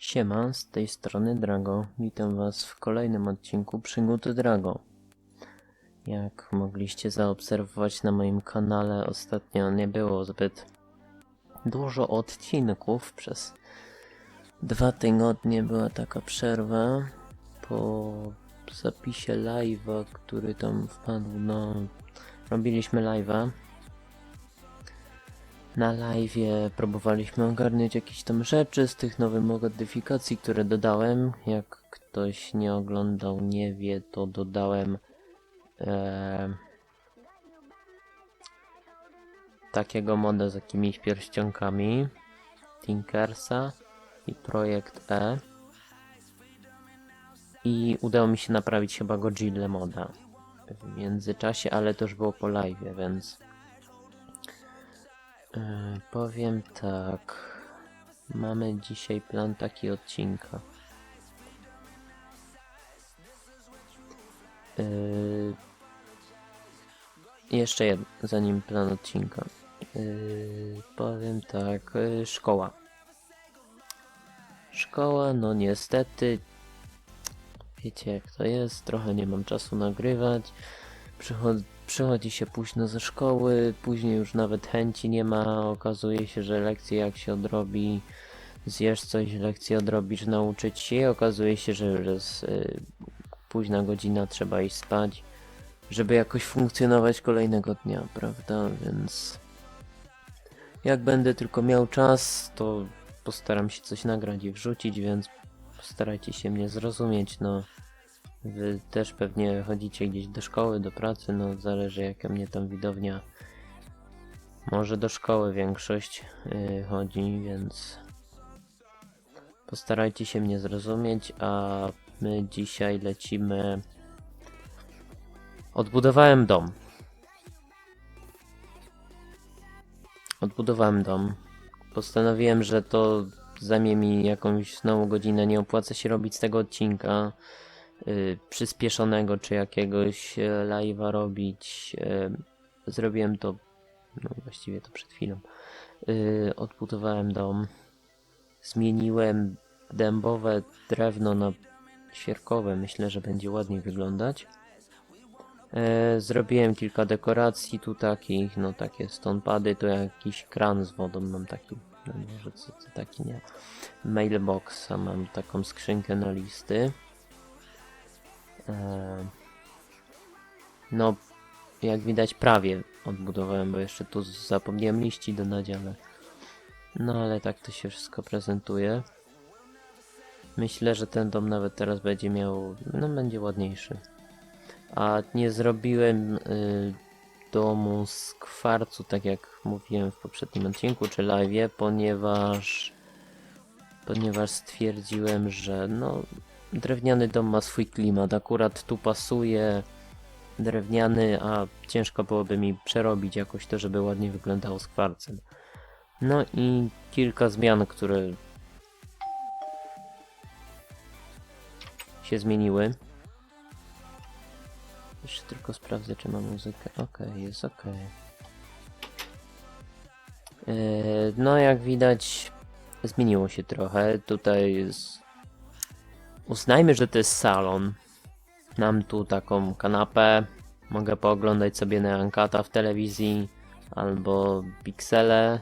Siema, z tej strony Drago. Witam Was w kolejnym odcinku Przygód Drago. Jak mogliście zaobserwować na moim kanale, ostatnio nie było zbyt dużo odcinków. Przez dwa tygodnie była taka przerwa po zapisie live'a, który tam wpadł. No, robiliśmy live'a na live próbowaliśmy ogarnąć jakieś tam rzeczy z tych nowych modyfikacji, które dodałem. Jak ktoś nie oglądał, nie wie, to dodałem e, takiego moda z jakimiś pierścionkami Tinkersa i Projekt E. I udało mi się naprawić chyba Godzilla moda w międzyczasie, ale to już było po live, więc E, powiem tak. Mamy dzisiaj plan taki odcinka. E, jeszcze jeden, zanim plan odcinka. E, powiem tak, e, szkoła. Szkoła, no niestety. Wiecie jak to jest, trochę nie mam czasu nagrywać. Przychod przychodzi się późno ze szkoły, później już nawet chęci nie ma, okazuje się, że lekcje jak się odrobi, zjesz coś, lekcje odrobisz, nauczyć się. I okazuje się, że już jest y, późna godzina, trzeba iść spać, żeby jakoś funkcjonować kolejnego dnia, prawda, więc jak będę tylko miał czas, to postaram się coś nagrać i wrzucić, więc postarajcie się mnie zrozumieć, no. Wy też pewnie chodzicie gdzieś do szkoły, do pracy, no zależy jaka mnie tam widownia. Może do szkoły większość yy, chodzi, więc postarajcie się mnie zrozumieć, a my dzisiaj lecimy. Odbudowałem dom. Odbudowałem dom. Postanowiłem, że to zajmie mi jakąś nową godzinę. Nie opłaca się robić z tego odcinka y, przyspieszonego czy jakiegoś e, live'a robić. E, zrobiłem to, no właściwie to przed chwilą. Y, odbudowałem dom. Zmieniłem dębowe drewno na świerkowe. Myślę, że będzie ładniej wyglądać. E, zrobiłem kilka dekoracji tu takich, no takie stonepady, to jakiś kran z wodą mam taki, no może co, co taki nie. Mailboxa mam taką skrzynkę na listy. No, jak widać prawie odbudowałem, bo jeszcze tu zapomniałem liści dodać, ale... No ale tak to się wszystko prezentuje. Myślę, że ten dom nawet teraz będzie miał... no będzie ładniejszy. A nie zrobiłem y, domu z kwarcu, tak jak mówiłem w poprzednim odcinku czy live, ponieważ ponieważ stwierdziłem, że no drewniany dom ma swój klimat, akurat tu pasuje drewniany, a ciężko byłoby mi przerobić jakoś to, żeby ładnie wyglądało z kwarcem. No i kilka zmian, które się zmieniły. Jeszcze tylko sprawdzę, czy ma muzykę. Okej, jest okej. Yy, No, jak widać, zmieniło się trochę. Tutaj jest... Uznajmy, że to jest salon. Mam tu taką kanapę. Mogę pooglądać sobie na Ankata w telewizji. Albo Pixele.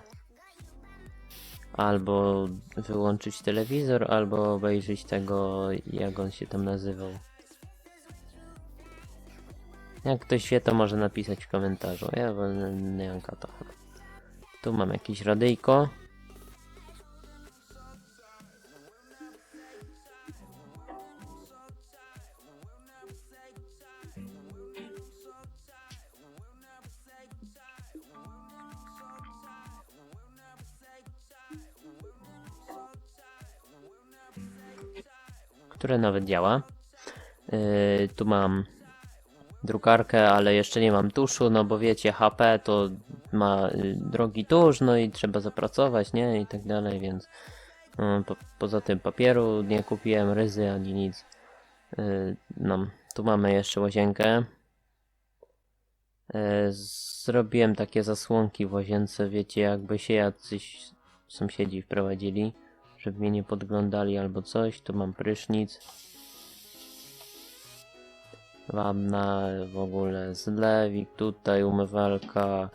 Albo wyłączyć telewizor, albo obejrzeć tego, jak on się tam nazywał. Jak ktoś wie, to może napisać w komentarzu. Ja wolę chyba. Tu mam jakieś radyjko. Które nawet działa. Yy, tu mam drukarkę, ale jeszcze nie mam tuszu, no bo wiecie, HP to ma y, drogi tusz, no i trzeba zapracować, nie? I tak dalej, więc y, po, poza tym papieru nie kupiłem ryzy ani nic. Y, No, tu mamy jeszcze łazienkę. Y, Zrobiłem takie zasłonki w łazience, wiecie, jakby się jacyś sąsiedzi wprowadzili. Żeby mnie nie podglądali albo coś. Tu mam prysznic. Wanna, w ogóle zlewik, tutaj umywalka,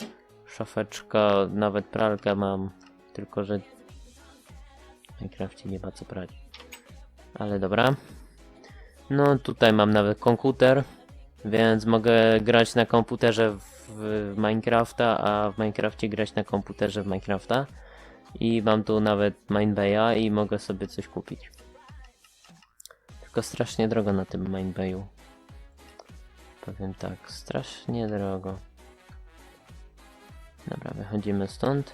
szafeczka, nawet pralkę mam, tylko że w Minecrafcie nie ma co prać. Ale dobra. No tutaj mam nawet komputer, więc mogę grać na komputerze w, Minecrafta, a w Minecrafcie grać na komputerze w Minecrafta. I mam tu nawet Minebaya i mogę sobie coś kupić. Tylko strasznie drogo na tym Minebayu. Powiem tak, strasznie drogo. Dobra, wychodzimy stąd.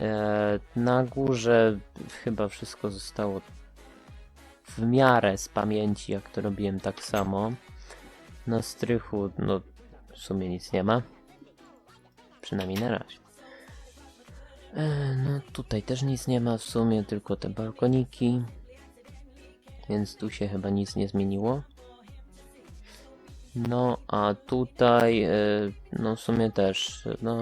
E, na górze chyba wszystko zostało w miarę z pamięci, jak to robiłem tak samo. Na strychu, no w sumie nic nie ma. Przynajmniej na razie. E, no tutaj też nic nie ma w sumie, tylko te balkoniki. Więc tu się chyba nic nie zmieniło. No, a tutaj, e, no w sumie też, no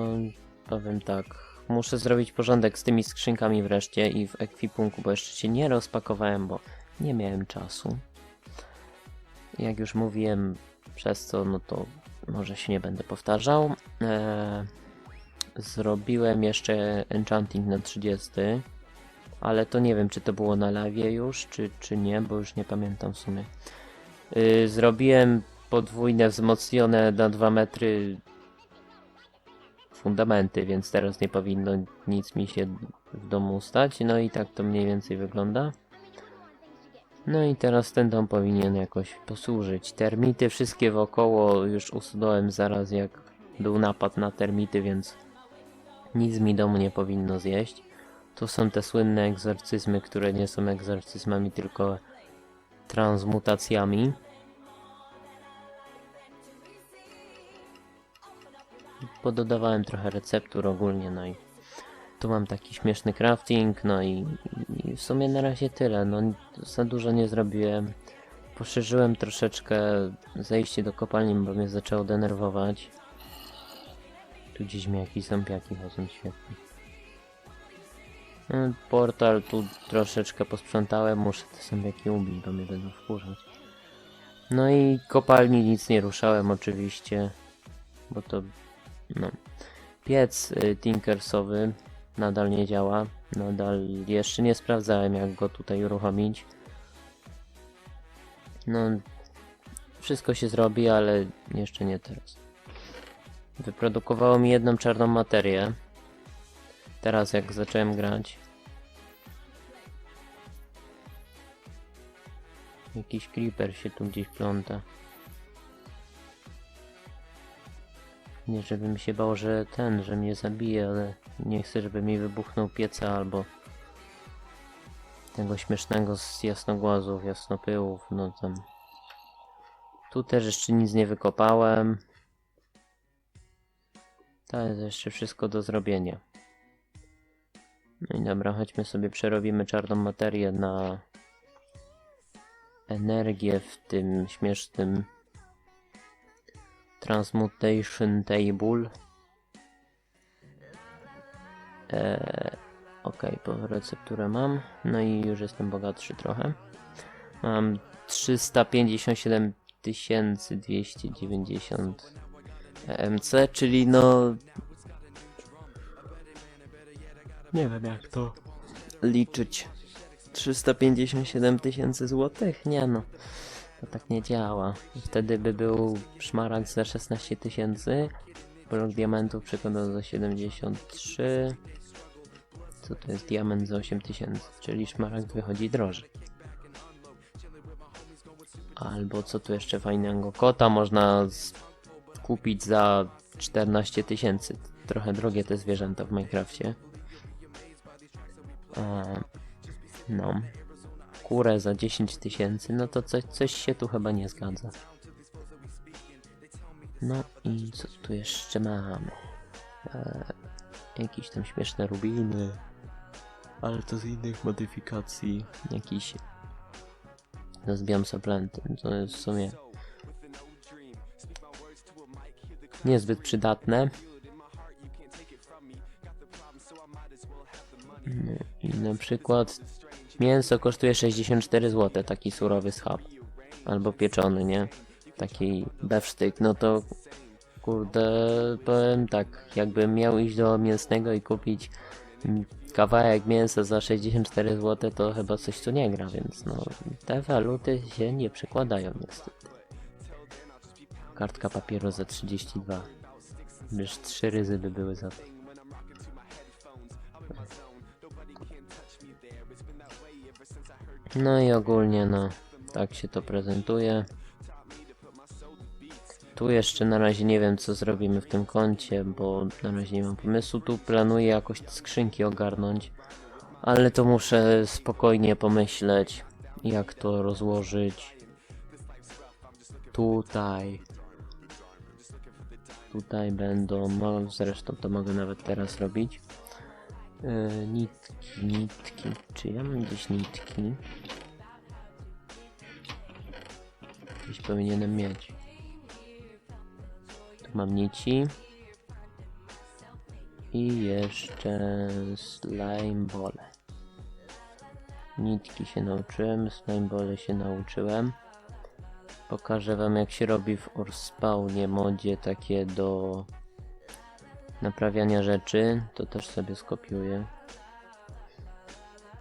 powiem tak, muszę zrobić porządek z tymi skrzynkami wreszcie i w ekwipunku, bo jeszcze się nie rozpakowałem, bo nie miałem czasu. Jak już mówiłem, przez co, no to może się nie będę powtarzał. E, zrobiłem jeszcze enchanting na 30, ale to nie wiem, czy to było na live już, czy, czy nie, bo już nie pamiętam w sumie. Y, zrobiłem podwójne wzmocnione na 2 metry fundamenty, więc teraz nie powinno nic mi się w domu stać. No i tak to mniej więcej wygląda. No i teraz ten dom powinien jakoś posłużyć. Termity wszystkie wokoło już usunąłem zaraz jak był napad na termity, więc nic mi domu nie powinno zjeść. Tu są te słynne egzorcyzmy, które nie są egzorcyzmami, tylko transmutacjami. Pododawałem trochę receptur ogólnie, no i tu mam taki śmieszny crafting, no i, i w sumie na razie tyle, no za dużo nie zrobiłem. Poszerzyłem troszeczkę zejście do kopalni, bo mnie zaczęło denerwować. Tu gdzieś mi jakieś zombiaki chodzą świetnie. No, Portal tu troszeczkę posprzątałem, muszę te zombiaki ubić, bo mnie będą wkurzać. No i kopalni nic nie ruszałem oczywiście, bo to no. Piec y, Tinkersowy nadal nie działa. Nadal jeszcze nie sprawdzałem jak go tutaj uruchomić. No, wszystko się zrobi, ale jeszcze nie teraz. Wyprodukowało mi jedną czarną materię. Teraz jak zacząłem grać. Jakiś creeper się tu gdzieś pląta. Nie, żebym się bał, że ten, że mnie zabije, ale nie chcę, żeby mi wybuchnął pieca albo tego śmiesznego z jasnogłazów, jasnopyłów, no tam. Tu też jeszcze nic nie wykopałem. To jest jeszcze wszystko do zrobienia. No i dobra, chodźmy sobie, przerobimy czarną materię na energię w tym śmiesznym Transmutation Table. Eee, ok, po recepturę mam. No i już jestem bogatszy trochę. Mam 357 290 EMC, czyli no... Nie wiem jak to liczyć. 357 tysięcy złotych? Nie no. To tak nie działa. Wtedy by był szmaragd za 16 tysięcy, blok diamentów przekładał za 73. Co to jest diament za 8 tysięcy, czyli szmaragd wychodzi drożej. Albo co tu jeszcze fajnego? Kota można z- kupić za 14 tysięcy. Trochę drogie te zwierzęta w Minecrafcie. E, no kurę za 10 tysięcy, no to coś, coś się tu chyba nie zgadza. No i co tu jeszcze mamy? Eee, jakieś tam śmieszne rubiny, ale to z innych modyfikacji. Jakiś no z Biomsoplanty, to jest w sumie niezbyt przydatne. No. I na przykład mięso kosztuje 64 zł, taki surowy schab. Albo pieczony, nie? Taki bewsztyk, no to kurde, powiem tak, jakbym miał iść do mięsnego i kupić kawałek mięsa za 64 zł, to chyba coś tu nie gra, więc no, te waluty się nie przekładają niestety. Kartka papieru za 32. Już trzy ryzy by były za to. No i ogólnie no, tak się to prezentuje. Tu jeszcze na razie nie wiem co zrobimy w tym kącie, bo na razie nie mam pomysłu. Tu planuję jakoś te skrzynki ogarnąć, ale to muszę spokojnie pomyśleć, jak to rozłożyć. Tutaj. Tutaj będą, no zresztą to mogę nawet teraz robić. Yy, nitki, nitki. Czy ja mam gdzieś nitki? Gdzieś powinienem mieć. Tu mam nici. I jeszcze slime bole. Nitki się nauczyłem, slime bole się nauczyłem. Pokażę wam jak się robi w Orspawnie modzie takie do naprawiania rzeczy. To też sobie skopiuję.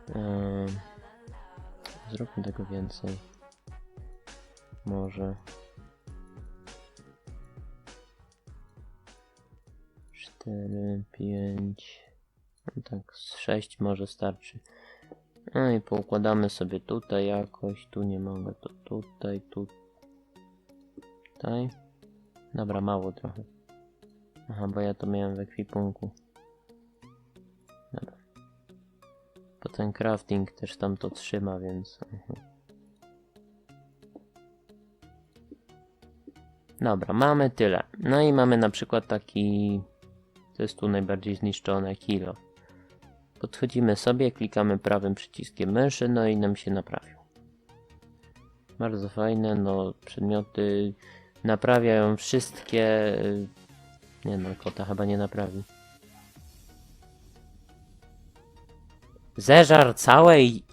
Ehm, zróbmy tego więcej. Może. Cztery, pięć. No tak, z sześć może starczy. No i poukładamy sobie tutaj jakoś. Tu nie mogę, to tutaj, tu. Tutaj. Dobra, mało trochę. Aha, bo ja to miałem w ekwipunku. Dobra. Potem crafting też tam to trzyma, więc... mhm. Dobra, mamy tyle. No i mamy na przykład taki... To jest tu najbardziej zniszczone kilo. Podchodzimy sobie, klikamy prawym przyciskiem myszy, no i nam się naprawił. Bardzo fajne, no przedmioty naprawiają wszystkie... y, Nie no, kota chyba nie naprawi. Zeżar całej...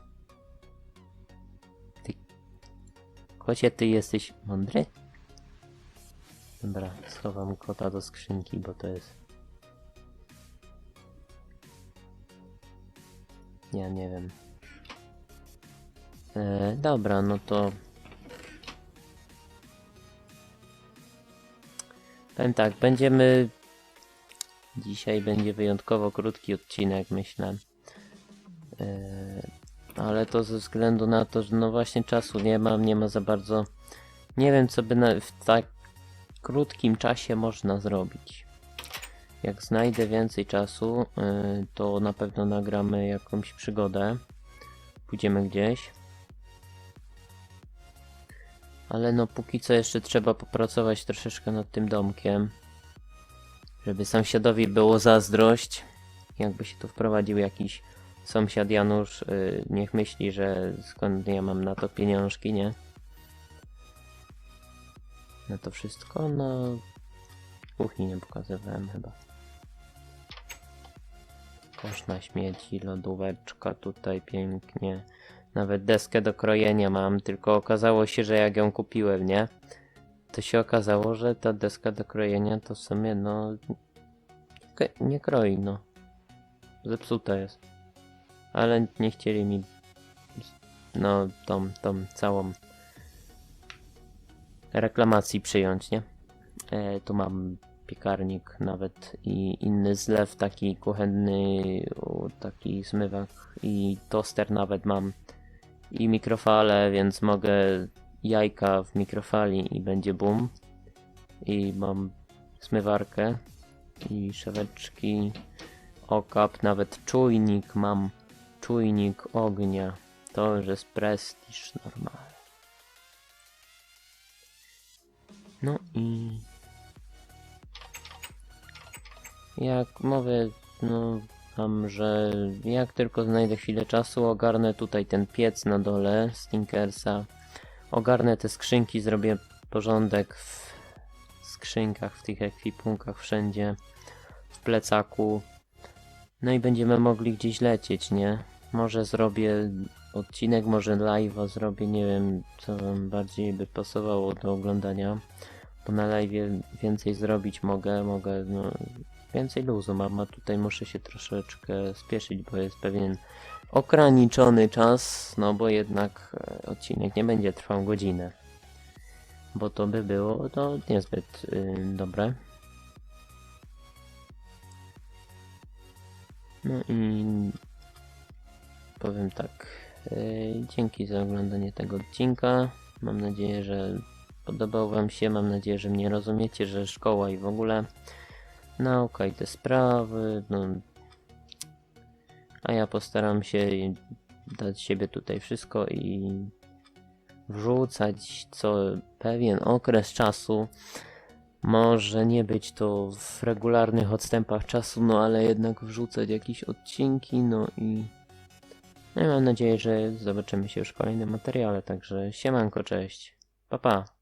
Ty... Kocie, ty jesteś mądry? Dobra, schowam kota do skrzynki, bo to jest... Ja nie wiem. E, dobra, no to... Powiem tak, będziemy... Dzisiaj będzie wyjątkowo krótki odcinek, myślę. E, ale to ze względu na to, że no właśnie czasu nie mam, nie ma za bardzo... Nie wiem, co by na, w tak krótkim czasie można zrobić. Jak znajdę więcej czasu, y, to na pewno nagramy jakąś przygodę. Pójdziemy gdzieś. Ale no póki co jeszcze trzeba popracować troszeczkę nad tym domkiem. Żeby sąsiadowi było zazdrość. Jakby się tu wprowadził jakiś sąsiad Janusz, y, niech myśli, że skąd ja mam na to pieniążki, nie? Na to wszystko, no... Kuchni nie pokazywałem chyba. Kosz na śmieci, lodóweczka tutaj pięknie. Nawet deskę do krojenia mam, tylko okazało się, że jak ją kupiłem, nie? To się okazało, że ta deska do krojenia to w sumie, no... Nie kroi, no. Zepsuta jest. Ale nie chcieli mi... No, tą, tą całą reklamacji przyjąć, nie? E, tu mam piekarnik nawet i inny zlew taki kuchenny, taki zmywak i toster nawet mam i mikrofale, więc mogę jajka w mikrofali i będzie boom i mam zmywarkę i szeweczki. Okap, nawet czujnik mam. Czujnik ognia. To już jest prestiż normalny. No i jak mówię, no tam, że jak tylko znajdę chwilę czasu, ogarnę tutaj ten piec na dole Stinkersa, ogarnę te skrzynki, zrobię porządek w skrzynkach, w tych ekwipunkach wszędzie, w plecaku, no i będziemy mogli gdzieś lecieć, nie? Może zrobię odcinek, może live'a zrobię, nie wiem co wam bardziej by pasowało do oglądania. Bo na live więcej zrobić mogę, mogę no, więcej luzu mam, tutaj muszę się troszeczkę spieszyć, bo jest pewien ograniczony czas, no bo jednak e, odcinek nie będzie trwał godzinę. Bo to by było to niezbyt y, dobre. No i powiem tak. y, dzięki za oglądanie tego odcinka. Mam nadzieję, że podobał Wam się. Mam nadzieję, że mnie rozumiecie, że szkoła i w ogóle nauka i te sprawy. No, a ja postaram się dać siebie tutaj wszystko i wrzucać co pewien okres czasu. Może nie być to w regularnych odstępach czasu, no ale jednak wrzucać jakieś odcinki, no i no i mam nadzieję, że zobaczymy się już w kolejnym materiale, także siemanko, cześć, pa pa.